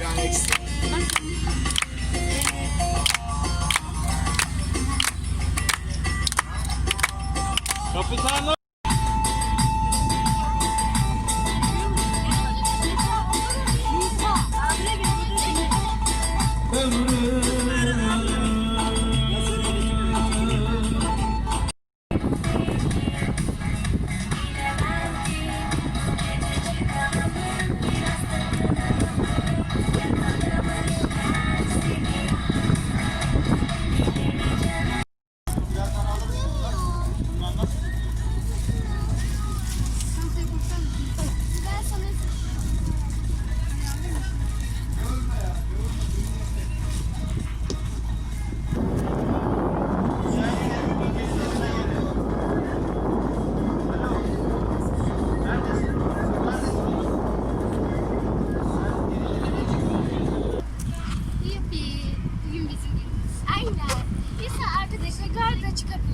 Yani. Kapitanım.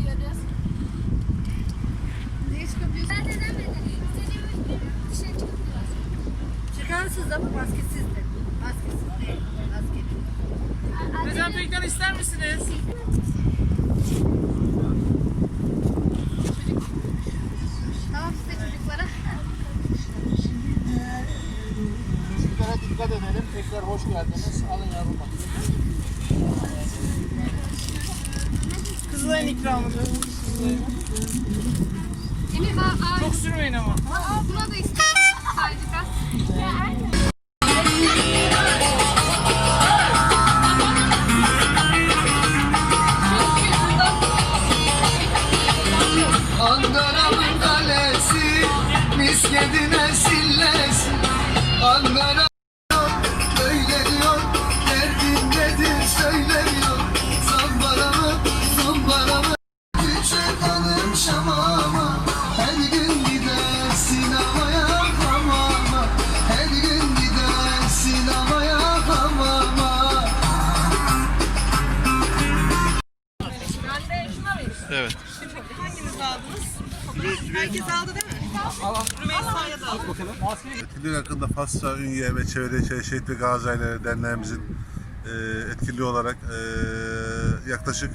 Garda çıkabiliyoruz. Nereye çıkabiliyoruz? Ben de çıkabiliyoruz. Çıkarsız ama maskesiz de. Maskesiz değil. Maskeli. İster misiniz? Tamam size çocuklara. Çocuklara dikkat edelim. Tekrar hoş geldiniz. Alın yavrum bak. Kızılayın ikramını. Emir ben Çok sürmeyin ama. aa, buna da istedim. Sadece biraz. Ya aynen. Ankara'nın kalesi Misketine sillesi Ankara Herkes aldı değil mi? Rümeysa'ya da aldı. Etkinlik hakkında Fassa, Ünye ve Çevre Şehit ve Gazi Aileleri Derneğimizin e, etkili olarak e, yaklaşık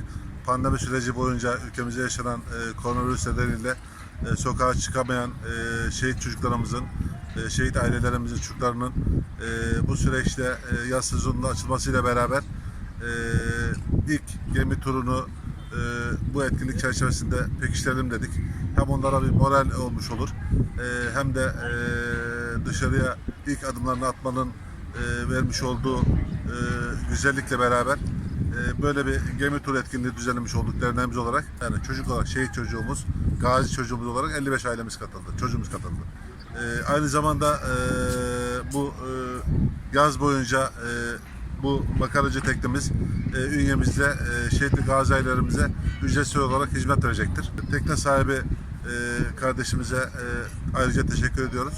pandemi süreci boyunca ülkemizde yaşanan e, koronavirüs nedeniyle e, sokağa çıkamayan e, şehit çocuklarımızın, e, şehit ailelerimizin çocuklarının e, bu süreçte e, yaz sezonunda açılmasıyla beraber e, ilk gemi turunu e, bu etkinlik çerçevesinde pekiştirelim dedik. Hem onlara bir moral olmuş olur e, hem de e, dışarıya ilk adımlarını atmanın e, vermiş olduğu güzellikle beraber böyle bir gemi tur etkinliği düzenlemiş olduk derneğimiz olarak. Yani çocuk olarak şehit çocuğumuz, gazi çocuğumuz olarak 55 ailemiz katıldı, çocuğumuz katıldı. Aynı zamanda bu yaz boyunca bu makaracı teknemiz e, ünyemizde e, şehit ve gazi ailelerimize ücretsiz olarak hizmet verecektir. Tekne sahibi e, kardeşimize e, ayrıca teşekkür ediyoruz.